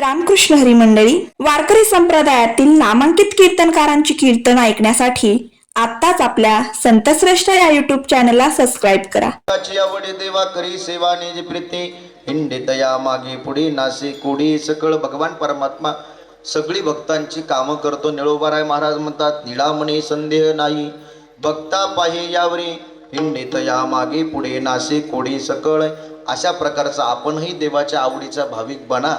रामकृष्ण हरी मंडळी वारकरी संप्रदायातील नामांकित कीर्तनकारांची कीर्तन ऐकण्यासाठी आत्ताच आपल्या संतश्रेष्ठ या युट्यूब चॅनलला सबस्क्राईब करा. आवडे आवडी देवा करी सेवा निज प्रीती हिंडितया मागे पुढे नासे कोडी सकळ भगवान परमात्मा. सगळी भक्तांची कामं करतो निळोबाराय महाराज म्हणतात निळामणे संदेह नाही भक्ता पाहे यावरी. हिंडे तया मागे पुढे नासे कोडी सकळ. अशा प्रकारचा आपणही देवाच्या आवडीचा भाविक बना.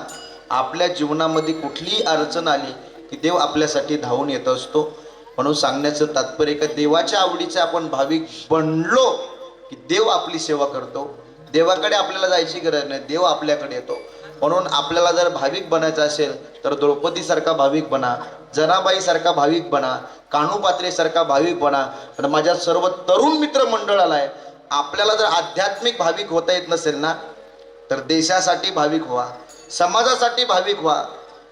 आपल्या जीवनामध्ये कुठलीही अडचण आली की देव आपल्यासाठी धावून येत असतो. म्हणून सांगण्याचं तात्पर्य का देवाच्या आवडीचे आपण भाविक बनलो की देव आपली सेवा करतो. देवाकडे आपल्याला जायची गरज नाही देव आपल्याकडे येतो. म्हणून आपल्याला जर भाविक बनायचं असेल तर द्रौपदीसारखा भाविक बना जनाबाईसारखा भाविक बना कानूपात्रेसारखा भाविक बना. पण माझ्या सर्व तरुण मित्र मंडळाला आहे आपल्याला जर आध्यात्मिक भाविक होता येत नसेल ना तर देशासाठी भाविक व्हा. समाजासाठी भाविक व्हा.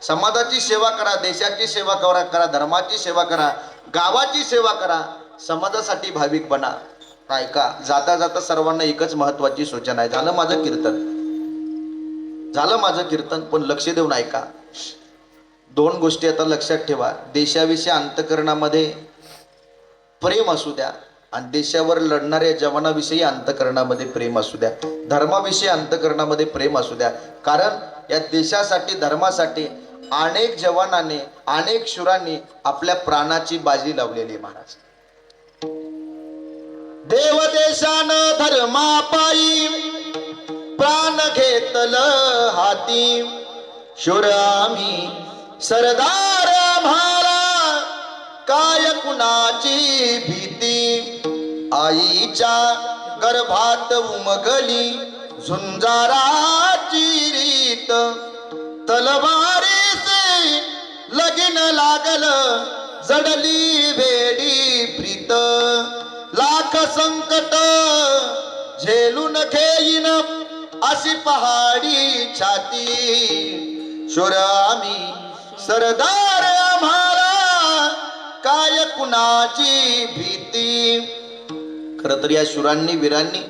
समाजाची सेवा करा देशाची सेवा करा करा धर्माची सेवा करा गावाची सेवा करा. समाजासाठी भाविक बना. ऐका जाता जाता सर्वांना एकच महत्वाची सूचना आहे. झालं माझं कीर्तन. झालं माझं कीर्तन पण लक्ष देऊन ऐका. दोन गोष्टी आता लक्षात ठेवा. देशाविषयी अंतकरणामध्ये प्रेम असू द्या आणि देशावर लढणाऱ्या जवानाविषयी अंतकरणामध्ये प्रेम असू द्या. धर्माविषयी अंतकरणामध्ये प्रेम असू द्या. कारण या देशासाठी धर्मासाठी अनेक जवानांनी अनेक शुरांनी आपल्या प्राणाची बाजी लावलेली महाराज. देव देशान धर्मापायी प्राण घेतल हाती. शुर आम्ही सरदार आम्हाला काय कुणाची भीती? आईच्या गर्भात उमगली झुंजारा झुंजाराची रीत तलवारीसे लगीन लागल जडली वेडी प्रीत। लाख संकट झेलून घेईन अशी पहाडी छाती। शोर आम्ही सरदार आम्हाला काय कुणाची भीती? खर तर या शुरांनी वीरांनी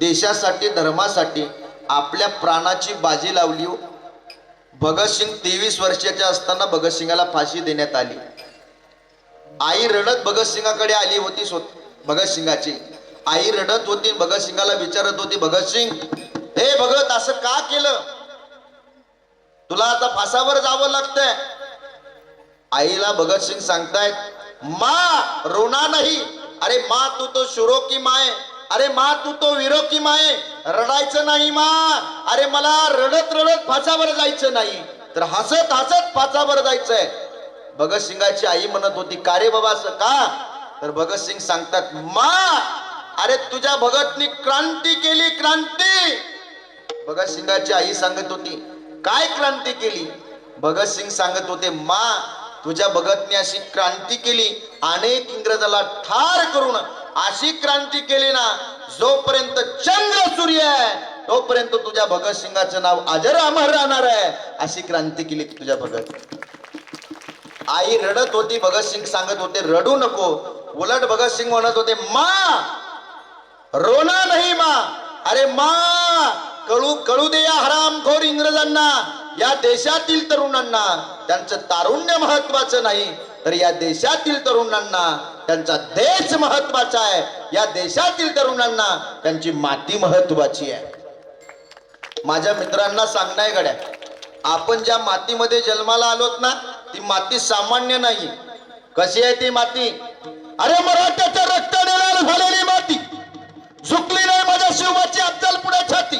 देशासाठी धर्मासाठी आपल्या प्राणाची बाजी लावली हो. भगतसिंग तेवीस वर्षाच्या असताना भगतसिंगाला फाशी देण्यात आली. आई रडत भगतसिंगाकडे आली होती स्वत भगतसिंगाची आई रडत होती भगतसिंगाला विचारत होती भगतसिंग हे भगत असं का केलं? तुला आता फासावर जावं लागतंय. आईला भगतसिंग सांगतायत मा रोना नाही. अरे मा तू तो शुरो की माय अरे मा तू तो विरो की माय. रडायचं नाही मा. अरे मला रडत रडत फासावर जायचं नाही. तर हसत हसत फासावर जायचंय. भगतसिंगाची आई म्हणत होती का रे बाबा असं का? तर भगतसिंग सांगतात मा अरे तुझ्या भगतनी क्रांती केली क्रांती. भगतसिंगाची आई सांगत होती काय क्रांती केली? भगतसिंग सांगत होते मा तुझ्या भगतने अशी क्रांती केली. अनेक इंग्रजाला ठार करून अशी क्रांती केली ना जोपर्यंत चंद्र सूर्य आहे तोपर्यंत तुझ्या भगतसिंगाचं नाव अजर अमर राहणार आहे. अशी क्रांती केली तुझ्या भगत. आई रडत होती भगतसिंग सांगत होते रडू नको. उलट भगतसिंग म्हणत होते मा रोना नाही मा. अरे मा कळू कळू दे या हरामखोर इंग्रजांना या देशातील तरुणांना. त्यांचं तारुण्य महत्वाचं नाही तर या देशातील तरुणांना त्यांचा देश महत्त्वाचा आहे. या देशातील तरुणांना त्यांची माती महत्वाची आहे. माझ्या मित्रांना सांगणार गड्या आपण ज्या मातीमध्ये जन्माला आलोत ना ती माती सामान्य नाही. कशी आहे ती माती? अरे मराठ्याच्या रक्त लाल झालेली माती. झुकली नाही माझ्या शिवबाची अफजल पुढे छाती.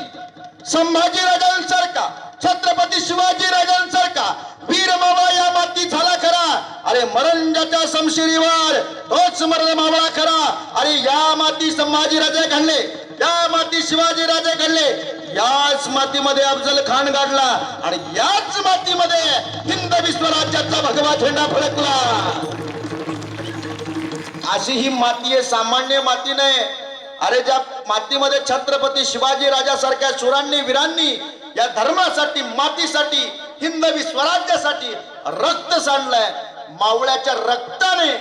संभाजीराजांसारखा छत्रपती शिवाजीराजांसारखा वीर मावळा या माती झाला खरा. अरे मरंजाच्या समशिरीवर तोच मरण मावळा खरा. अरे या माती संभाजीराजे घडले या माती शिवाजीराजे घडले याच मातीमध्ये अफजल खान गाडला आणि याच मातीमध्ये हिंद विश्वराज्याचा भगवा झेंडा फडकला. अशी ही माती आहे सामान्य माती नाही. अरे ज्या मातीमध्ये छत्रपती शिवाजी राजासारख्या सुरांनी वीरांनी या धर्मासाठी मातीसाठी हिंदवी स्वराज्यासाठी रक्त सांडलंय मावळ्याच्या रक्ताने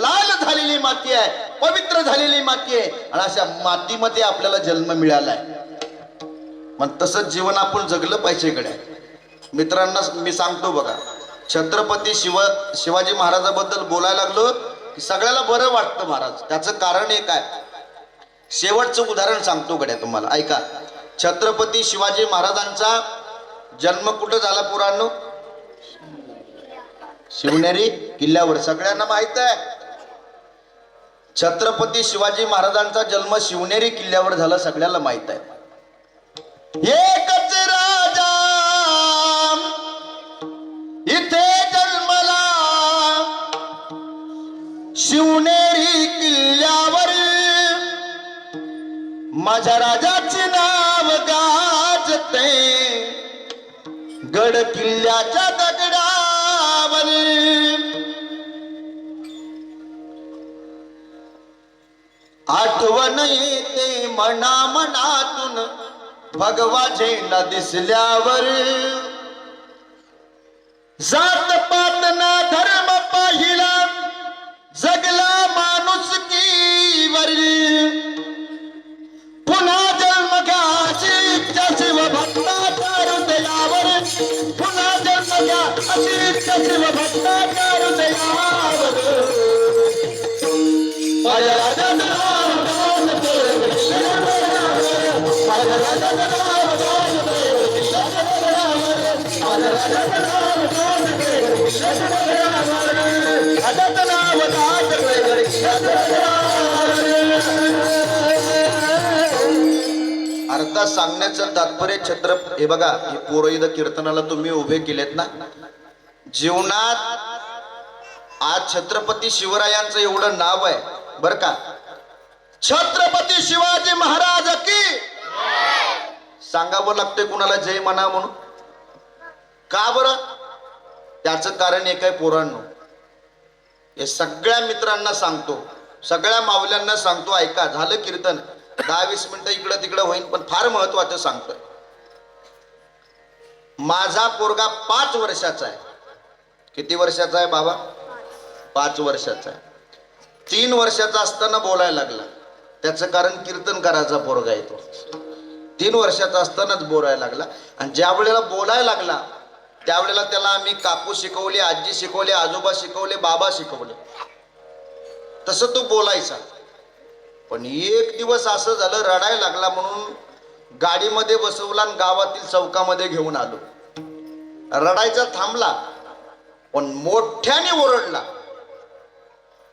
लाल झालेली माती आहे पवित्र झालेली माती आहे. आणि अशा मातीमध्ये आपल्याला जन्म मिळालाय. मग तसंच जीवन आपण जगलं पाहिजे कडे मित्रांना मी सांगतो बघा छत्रपती शिव शिवाजी महाराजाबद्दल बोलायला लागलो की सगळ्याला बरं वाटतं महाराज. त्याचं कारण एक आहे. शेवटचं उदाहरण सांगतो गड्या तुम्हाला. ऐका. छत्रपती शिवाजी महाराजांचा जन्म कुठं झाला पुराणो शिवनेरी किल्ल्यावर. सगळ्यांना माहीत आहे. छत्रपती शिवाजी महाराजांचा जन्म शिवनेरी किल्ल्यावर झाला सगळ्याला माहीत आहे. एकच राजा इथे जन्मला. शिवनेरी किल्ल्यावर माझ्या राजाचे नाव गाजते. गड किल्ल्याच्या दगडावर. आठवण येते मना मनातून भगवा झेंडा दिसल्यावर. जात पात ना धर्म पाहिला जगला माणूस की वरी शिव भक्ताचार दयावर पुनः जन्म गया अतिरिक्त Shiv भक्ताचार दयावर I don't know what I'm doing. I don't know what I'm doing. I don't know what I'm doing. अर्धा सांगण्याचं तात्पर्य छत्र हे बघा हे पुरोहित कीर्तनाला तुम्ही उभे केलेत ना? जीवनात आज छत्रपती शिवरायांचं एवढं नाव आहे बर का? छत्रपती शिवाजी महाराज की! सांगावं लागतंय कुणाला जय म्हणा म्हणून? का बरं? त्याचं कारण एक आहे पोरांनो. हे सगळ्या मित्रांना सांगतो सगळ्या मावल्यांना सांगतो ऐका झालं कीर्तन. दहा वीस मिनिटं इकडं तिकडं होईल पण फार महत्वाचं सांगतोय. माझा पोरगा पाच वर्षाचा आहे. किती वर्षाचा आहे बाबा? पाच वर्षाचा आहे. तीन वर्षाचा असताना बोलायला लागला. त्याचं कारण कीर्तन करायचा पोरगा येतो तीन वर्षाचा असतानाच बोलायला लागला. आणि ज्या वेळेला बोलायला लागला त्यावेळेला त्याला आम्ही काकू शिकवले आजी शिकवले आजोबा शिकवले बाबा शिकवले. तसं तो बोलायचा. पण एक दिवस असं झालं रडायला लागला म्हणून गाडीमध्ये बसवला आणि गावातील चौकामध्ये घेऊन आलो. रडायचा थांबला पण मोठ्याने ओरडला.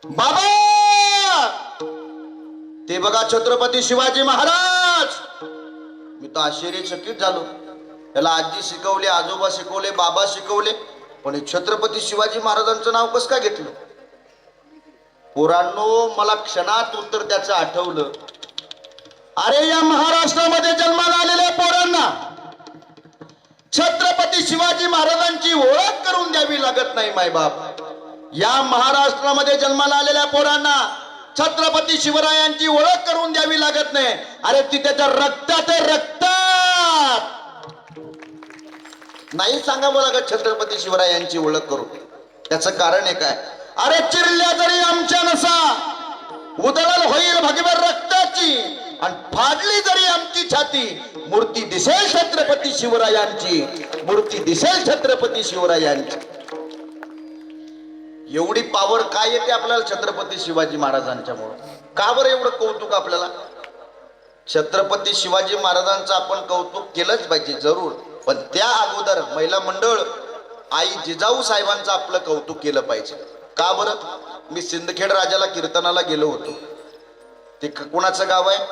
बाबा! ते बघा छत्रपती शिवाजी महाराज! मी तर आश्चर्यचकित झालो. त्याला आजी शिकवले आजोबा शिकवले बाबा शिकवले पण छत्रपती शिवाजी महाराजांचं नाव कसं काय घेतलं? पोरांनो मला क्षणात उत्तर त्याचं आठवलं. अरे या महाराष्ट्रामध्ये जन्माला आलेल्या पोरांना छत्रपती शिवाजी महाराजांची ओळख करून द्यावी लागत नाही मायबाप या महाराष्ट्रामध्ये जन्माला आलेल्या पोरांना छत्रपती शिवरायांची ओळख करून द्यावी लागत नाही. अरे ती त्याच्या रक्तात रक्तात! नाही सांगावं लागत छत्रपती शिवरायांची ओळख करून. त्याचं कारण एक आहे अरे चिरल्या जरी आमच्या नसा. उदळल होईल भगवर रक्ताची. आणि फाडली जरी आमची छाती मूर्ती दिसेल छत्रपती शिवरायांची. मूर्ती दिसेल छत्रपती शिवरायांची. एवढी पावर काय येते आपल्याला छत्रपती शिवाजी महाराजांच्यामुळे का बरं एवढं कौतुक आपल्याला? छत्रपती शिवाजी महाराजांचं आपण कौतुक केलंच पाहिजे जरूर. पण त्या अगोदर महिला मंडळ आई जिजाऊ साहेबांचं आपलं कौतुक केलं पाहिजे. का बरं? मी सिंदखेड राजाला कीर्तनाला गेलो होतो. ते क- कोणाचं गाव आहे?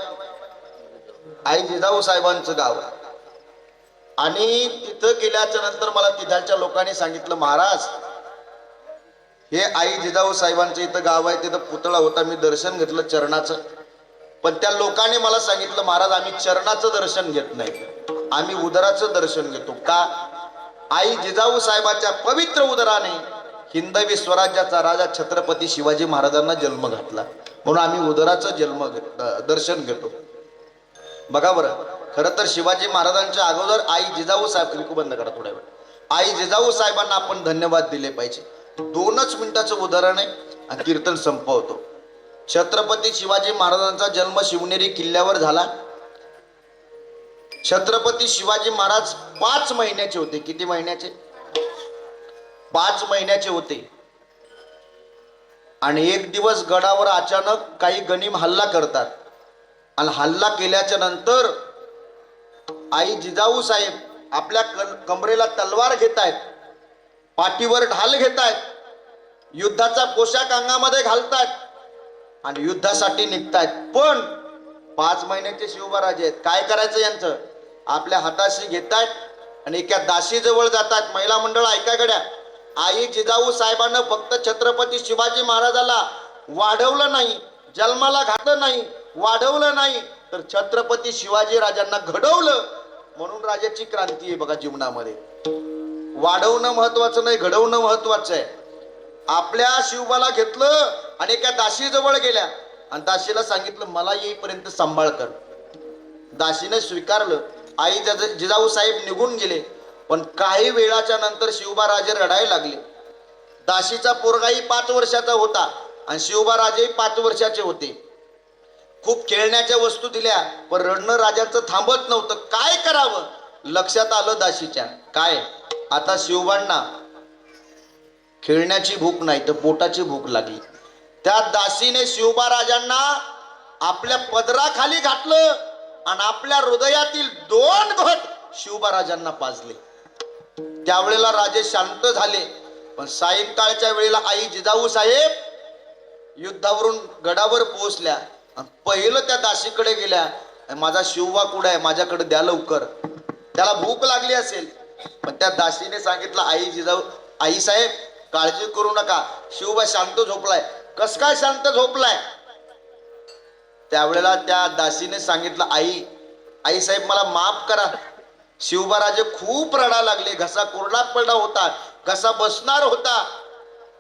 आई जिजाऊ साहेबांचं गाव आहे. आणि तिथं गेल्याच्यानंतर मला तिथालच्या लोकांनी सांगितलं महाराज हे आई जिजाऊ साहेबांचं इथं गाव आहे तिथं पुतळा होता मी दर्शन घेतलं चरणाचं. पण त्या लोकांनी मला सांगितलं महाराज आम्ही चरणाचं दर्शन घेत नाही. आम्ही उदराचं दर्शन घेतो. का? आई जिजाऊ साहेबाच्या पवित्र उदराने हिंदवी स्वराज्याचा राजा छत्रपती शिवाजी महाराजांना जन्म घातला. म्हणून आम्ही उदराचं जन्म दर्शन घेतो. बघा बरं खरं तर शिवाजी महाराजांच्या अगोदर आई जिजाऊ साहेब ऐकू बंद करा थोड्या वेळ. आई जिजाऊ साहेबांना आपण धन्यवाद दिले पाहिजे. दोनच मिनिटाचं उदाहरण आहे आणि कीर्तन संपवतो. छत्रपती शिवाजी महाराजांचा जन्म शिवनेरी किल्ल्यावर झाला. छत्रपती शिवाजी महाराज पाच महिन्याचे होते. किती महिन्याचे? पाच महिन्याचे होते. आणि एक दिवस गडावर अचानक काही गनिम हल्ला करतात. आणि हल्ला केल्याच्यानंतर आई जिजाऊ साहेब आपल्या कल- कमरेला तलवार घेत आहेत पाठीवर ढाल घेत आहेत युद्धाचा पोशाख अंगामध्ये घालतायत. आणि युद्धासाठी निघतायत. पण पाच महिन्याचे शिवबाराजे आहेत. काय करायचं यांचं? आपल्या हाताशी घेतायत आणि एका दाशीजवळ जातात महिला मंडळ ऐका गड्या. आई जिजाऊ साहेबांना फक्त छत्रपती शिवाजी महाराजाला वाढवलं नाही जन्माला घातलं नाही वाढवलं नाही तर छत्रपती शिवाजी राजांना घडवलं. म्हणून राजाची क्रांती आहे बघा जीवनामध्ये. वाढवणं महत्वाचं नाही घडवणं महत्वाचं आहे. आपल्या शिवबाला घेतलं आणि एका दाशीजवळ गेल्या. आणि दाशीला सांगितलं मला येईपर्यंत सांभाळ कर. दाशीनं स्वीकारलं. आई जज- जिजाऊ साहेब निघून गेले. पण काही वेळाच्या नंतर शिवबा राजे रडायला लागले. दासीचा पोरगाही पाच वर्षाचा होता आणि शिवबा राजेही पाच वर्षाचे होते. खूप खेळण्याच्या वस्तू दिल्या पण रडणं राजाचं थांबत नव्हतं. काय करावं? लक्षात आलं दाशीच्या. काय? आता शिवबांना खेळण्याची भूक नाही तर पोटाची भूक लागली. त्या दासीने शिवबा राजांना आपल्या पदराखाली घातलं आणि आपल्या हृदयातील दोन घट शिवबा राजांना पाजले. त्यावेळेला राजे शांत झाले. पण सायंकाळच्या वेळेला आई जिजाऊ साहेब युद्धावरून गडावर पोहोचल्या. आणि पहिलं त्या दाशीकडे गेल्या. माझा शिवबा कुठे आहे? माझ्याकडे द्या लवकर. त्याला भूक लागली असेल. पण त्या दाशीने सांगितलं आई जिजाऊ आई साहेब काळजी करू नका. शिवबा शांत झोपलाय. कस काय शांत झोपलाय? त्यावेळेला त्या दासीने सांगितलं आई आई साहेब मला माफ करा. शिवबाराजे खूप रडा लागले. घसा कोरडा पडला होता. घसा बसणार होता.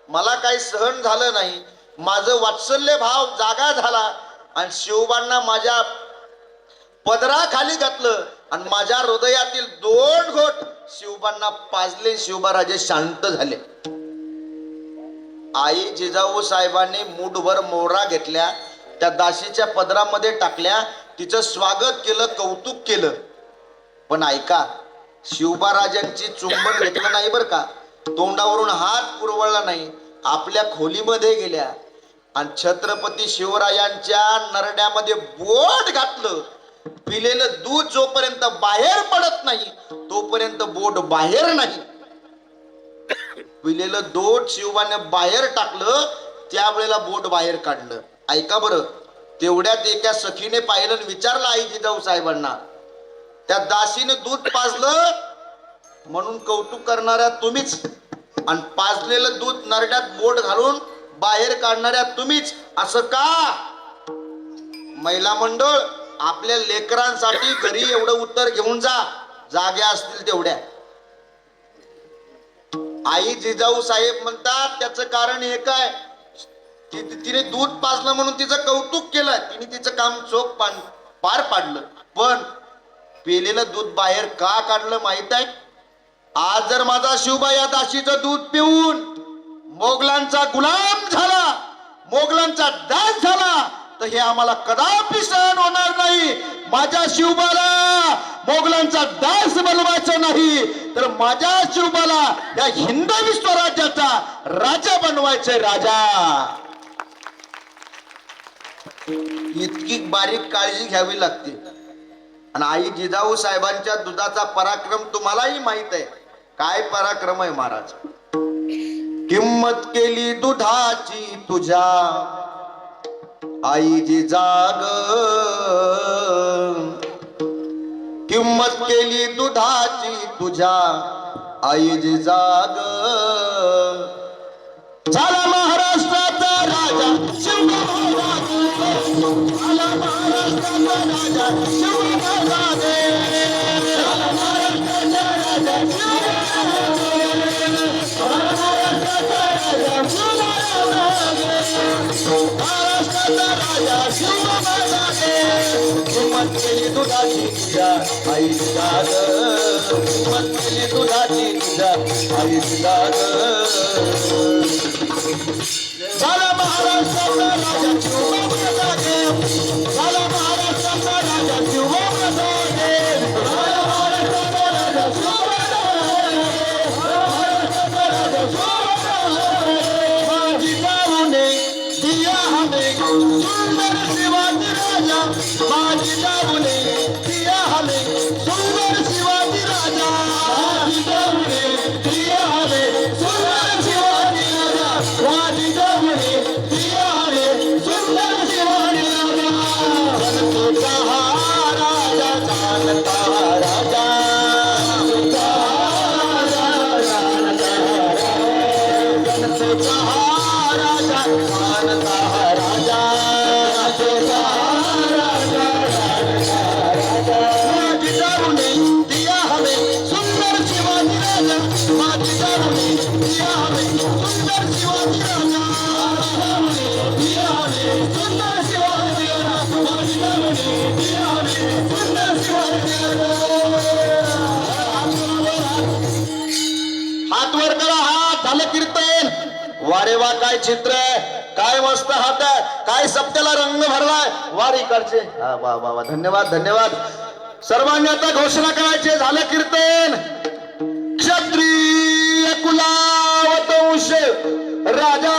मला काही सहन झालं नाही. माझं वात्सल्य भाव जागा झाला. आणि शिवबांना माझ्या पदराखाली घातलं. आणि माझ्या हृदयातील दोन घोट शिवबांना पाजले. शिवबाराजे शांत झाले. आई जिजाऊ साहेबांनी मुठभर मोहरा घेतल्या. त्या दाशीच्या पदरामध्ये टाकल्या. तिचं स्वागत केलं कौतुक केलं. पण ऐका शिवबाराजांची चुंबन घेतलं नाही बरं का? तोंडावरून हात पुरवळला नाही. आपल्या खोलीमध्ये गेल्या. आणि छत्रपती शिवरायांच्या नरड्यामध्ये बोट घातलं. पिलेलं दूध जोपर्यंत बाहेर पडत नाही तोपर्यंत बोट बाहेर नाही. पिलेलं दूध शिवबाने बाहेर टाकलं त्यावेळेला बोट बाहेर काढलं. ऐका बरं तेवढ्यात एका सखीने पाहिलं आणि विचारलं आई जिजाऊ साहेबांना त्या दासीने दूध पाजलं म्हणून कौतुक करणाऱ्या तुम्हीच आणि पाजलेलं दूध नरड्यात बोट घालून बाहेर काढणाऱ्या तुम्हीच. असं का? महिला मंडळ आपल्या लेकरांसाठी घरी एवढं उत्तर घेऊन जा. जाग्या असतील तेवढ्या. आई जिजाऊ साहेब म्हणतात त्याचं कारण हे काय? तिने दूध पाजलं म्हणून तिचं कौतुक केलं. तिने तिचं काम चोख पान पार पाडलं. पण पेलेलं दूध बाहेर का काढलं माहीत आहे? आज जर माझा शिवबा या दाशीचं दूध पिऊन मोगलांचा गुलाम झाला मोगलांचा दास झाला तर हे आम्हाला कदापि सहन होणार नाही. माझ्या शिवबाला मोगलांचा दास बनवायचं नाही तर माझ्या शिवबाला या हिंदवी स्वराज्याचा राजा बनवायचंय राजा. इतकी बारीक काळजी घ्यावी लागते. आणि आई जिजाऊ साहेबांच्या दुधाचा पराक्रम तुम्हालाही माहीत आहे. काय पराक्रम आहे महाराज? किंमत केली दुधाची तुझ्या. आई जिजाग. किंमत केली दुधाची तुझ्या. आई जिजाग. झाला महाराष्ट्राचा राजा. केली दुधाची तुझ्या आई दुधाची तुझ्या झाला महाराष्ट्राचा राजा शिवबाबा झाला महाराष्ट्राचा राजा शिवबाबा सुंदर शिवाजी राजा माझी जाऊने हात वर करा हात झालं कीर्तन. वारे वा काय चित्र काय मस्त हात आहे? काय सप्त्याला रंग भरलाय? वारी करचे. वा वा वा. धन्यवाद धन्यवाद. सर्वांनी आता घोषणा करायची. झालं कीर्तन. क्षत्रिय कुलावतंश राजा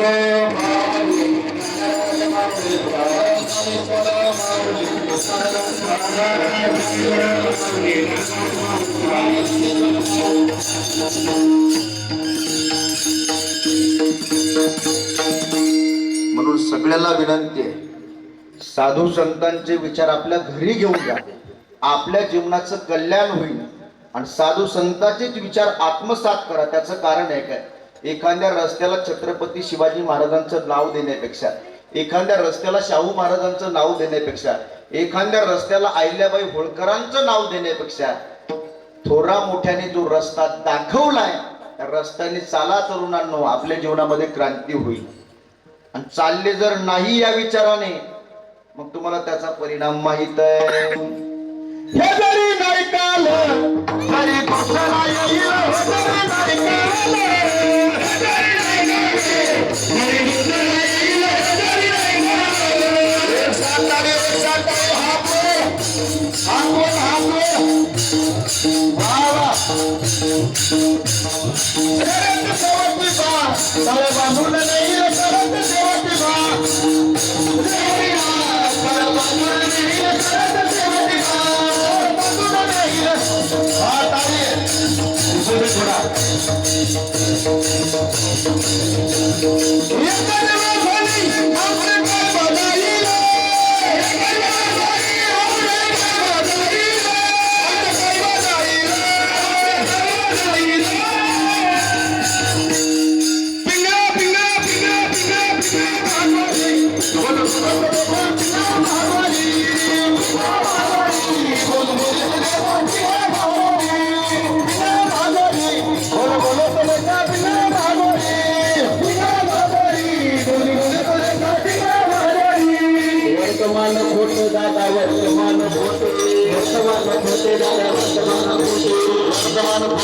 म्हणून सगळ्याला विनंती आहे. साधू संतांचे विचार आपल्या घरी घेऊन जा. आपल्या जीवनाचं कल्याण होईल. आणि साधू संतांचेच विचार आत्मसात करा. त्याचं कारण आहे. काय एखाद्या रस्त्याला छत्रपती शिवाजी महाराजांचं नाव देण्यापेक्षा एखाद्या रस्त्याला शाहू महाराजांचं नाव देण्यापेक्षा एखाद्या रस्त्याला अहिल्याबाई होळकरांचं नाव देण्यापेक्षा थोरा मोठ्याने जो रस्ता दाखवलाय त्या रस्त्याने चाला तरुणांनो आपल्या जीवनामध्ये क्रांती होईल. आणि चालले जर नाही या विचाराने मग तुम्हाला त्याचा परिणाम माहीत आहे. Yes,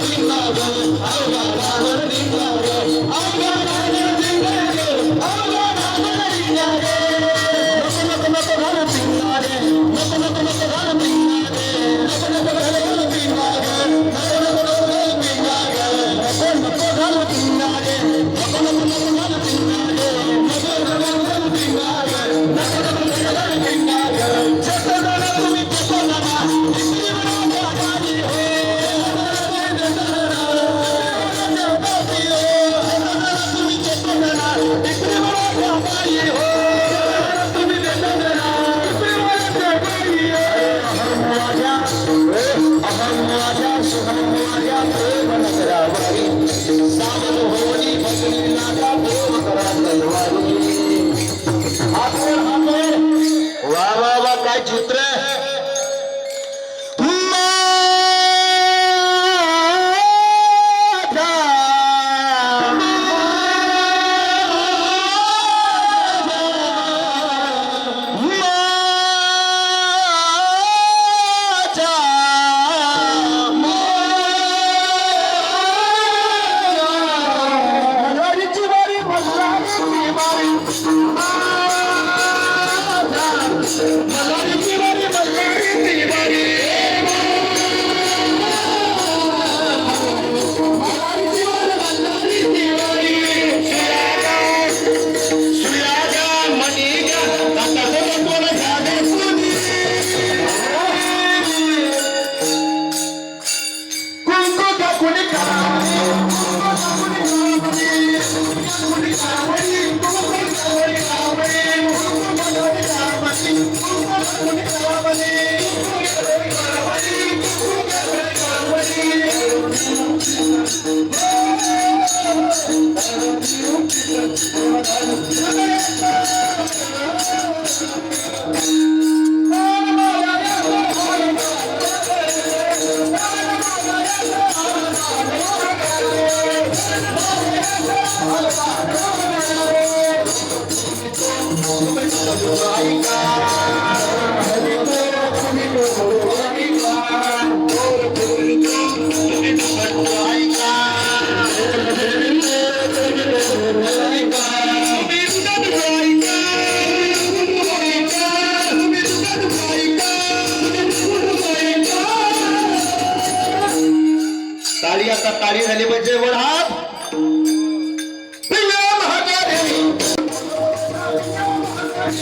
বাবা Thank you.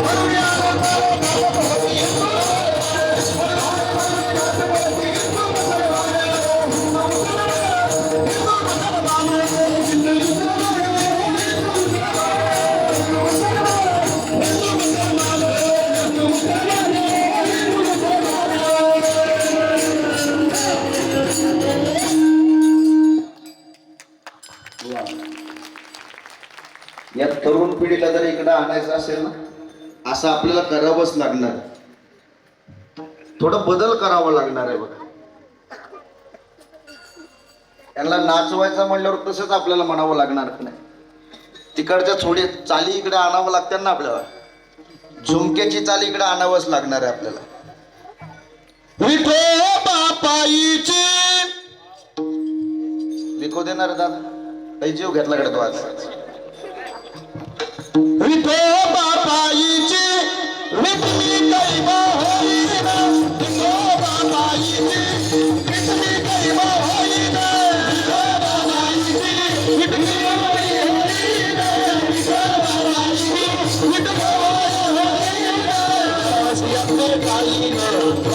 Oh, yeah. या तरुण पिढीला जर इकडं आणायचं असेल ना असं आपल्याला करावंच लागणार. थोडं बदल करावा लागणार आहे बघा. त्यांना नाचवायचं म्हणल्यावर तसंच आपल्याला म्हणावं लागणार नाही. तिकडच्या थोडी चाली इकडे आणावं लागतात ना आपल्याला. झुमक्याची चाली इकडे आणावंच लागणार आहे आपल्याला. विठो बापाईची. विको देणार दादा. काही जीव घेतला कडे तो आज. विठो बापाईची. विठमी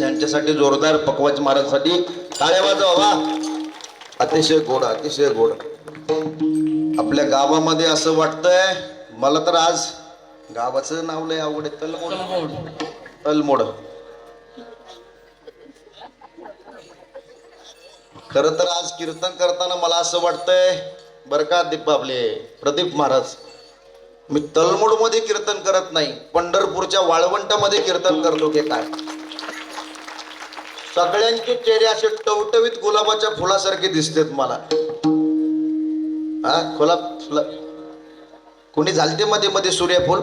या यांच्यासाठी जोरदार पकवाज महाराजसाठी. टाळ्या वाजवा वा. अतिशय गोड अतिशय गोड. आपल्या गावामध्ये असं वाटतंय मला तर आज गावाचं नाव लय आवड आहे तलमोड. तलमोड. खर तर आज कीर्तन करताना मला असं वाटतंय बर का दीप आपले प्रदीप महाराज. मी तळमोडमध्ये कीर्तन करत नाही पंढरपूरच्या वाळवंटामध्ये कीर्तन करतो की काय? सगळ्यांचे चेहरे असे टवटवीत गुलाबाच्या फुलासारखे दिसतात मला. हा गुलाब फुला. कोणी झालते मध्ये मध्ये सूर्यफूल?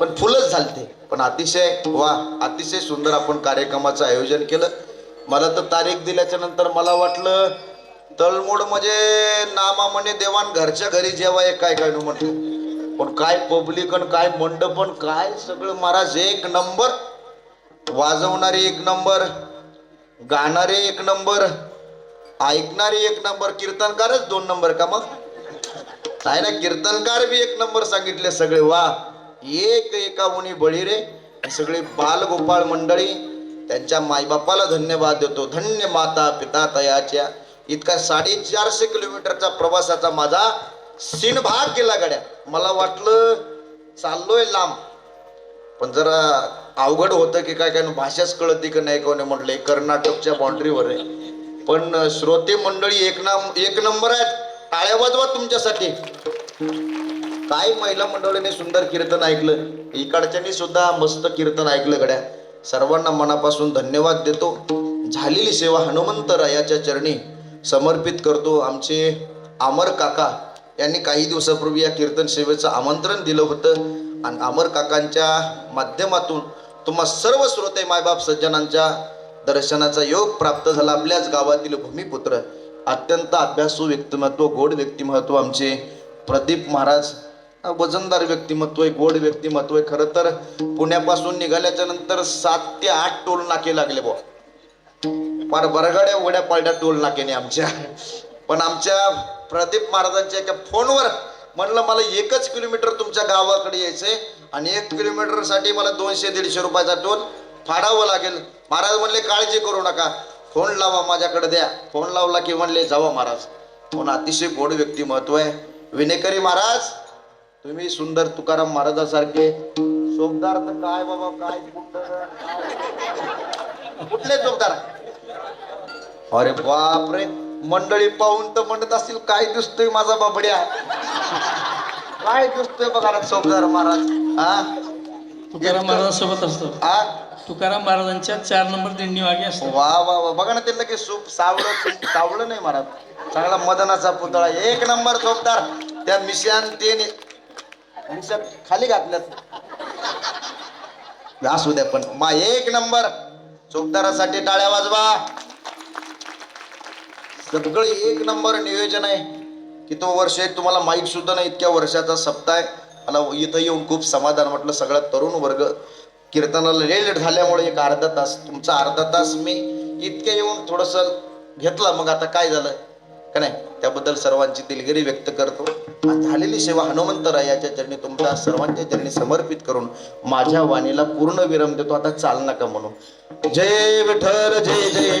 पण फुलच झालते. पण अतिशय वा अतिशय सुंदर आपण कार्यक्रमाचं आयोजन केलं. मला तर तारीख दिल्याच्या नंतर मला वाटलं तळमोड म्हणजे नामा म्हणे देवान घरच्या घरी जेवाय काय काय नु म्हटलं. पण काय पब्लिक आणि काय मंडपन काय सगळं महाराज एक नंबर. वाजवणारे एक नंबर गाणारे एक नंबर ऐकणारे एक नंबर कीर्तनकारच दोन नंबर का मग? आहे ना कीर्तनकार बी एक नंबर सांगितले सगळे. वा एक एका उणी बळी रे. सगळे बालगोपाळ मंडळी त्यांच्या मायबापाला धन्यवाद देतो. धन्य माता पिता तयाच्या. इतका साडेचारशे किलोमीटरचा प्रवासाचा माझा सिनभाग केला गड्या. मला वाटलं चाललोय लांब. पण जरा अवघड होतं की काय काय भाषाच कळत की नाही कोणी म्हटलंय. कर्नाटकच्या बाउंड्रीवर आहे. पण श्रोते मंडळी एक नाम एक नंबर आहेत. टाळ्या वाजवा तुमच्यासाठी. काय महिला मंडळीने सुंदर कीर्तन ऐकलं. इकडच्यानी सुद्धा मस्त कीर्तन ऐकलं गड्या. सर्वांना मनापासून धन्यवाद देतो. झालेली सेवा हनुमंत रायाच्या चरणी समर्पित करतो. आमचे अमर काका यांनी काही दिवसापूर्वी या कीर्तन सेवेचं आमंत्रण दिलं होतं. आणि अमर काकांच्या माध्यमातून तुम्हा सर्व श्रोते मायबाप सज्जनांच्या दर्शनाचा योग प्राप्त झाला. आपल्याच गावातील भूमिपुत्र अत्यंत अभ्यासू व्यक्तिमत्व गोड व्यक्तिमत्व आमचे प्रदीप महाराज वजनदार व्यक्तिमत्व आहे गोड व्यक्तिमत्व आहे खरं तर पुण्यापासून निघाल्याच्या नंतर सात ते आठ टोल नाके लागले बुवा. फार बरगाड्या उघड्या पालड्या टोल नाक्याने आमच्या. पण आमच्या प्रदीप महाराजांच्या एका फोनवर म्हणलं मला एकच किलोमीटर तुमच्या गावाकडे यायचंय आणि एक किलोमीटरसाठी मला दोनशे दीडशे रुपयाचा टोल फाडावं लागेल. महाराज म्हणले काळजी करू नका. फोन लावा माझ्याकडे द्या. फोन लावला की म्हणले जावा महाराज. फोन अतिशय गोड व्यक्तिमत्व आहे. विनेकरी महाराज तुम्ही सुंदर तुकाराम महाराजासारखे शोभदार तर काय बाबा काय कुठले चोपदार अरे बापरे. मंडळी पाहून तर म्हणत असतील काय दिसतोय माझा बाबड्या? काय दिसतोय बघा चोपदार महाराज. हा तुकाराम महाराजांसोबत असतो. हा तुकाराम महाराजांच्या चार नंबर दिंडी मागे असतो. वा वा वा बघा ना ते लगेच सूप सावलं सूप सावलं नाही महाराज. चांगला मदनाचा पुतळा. एक नंबर चोपदार त्या मिशान ते मिशा खाली घातल्यात. असू द्या पण मा एक नंबर. चोपदारासाठी टाळ्या वाजवा. सगळं एक नंबर नियोजन आहे. की तो वर्ष एक तुम्हाला माहीत सुद्धा नाही इतक्या वर्षाचा सप्ताह आहे. मला इथं येऊन खूप समाधान वाटलं. सगळा तरुण वर्ग कीर्तनाला लेट झाल्यामुळे एक अर्धा तास तुमचा अर्धा तास मी इतके येऊन थोडस घेतला. मग आता काय झालं? का नाही? त्याबद्दल सर्वांची दिलगिरी व्यक्त करतो. झालेली सेवा हनुमंत रायाच्या चरणी तुमच्या सर्वांच्या चरणी समर्पित करून माझ्या वाणीला पूर्ण विराम देतो. आता चाल नका म्हणून. जय विठ्ठल जय जय.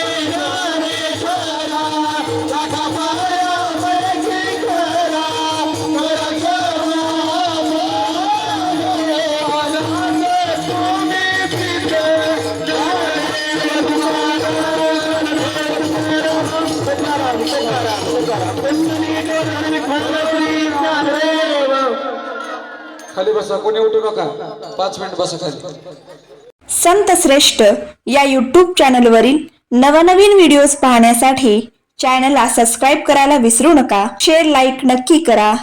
खाली बसा कोणी उठू नका. पाच मिनिट बसा खाली. संत श्रेष्ठ या यूट्यूब चॅनलवरील नवनवीन व्हिडिओज पाहण्यासाठी चॅनलला सबस्क्राईब करायला विसरू नका. शेअर लाईक नक्की करा.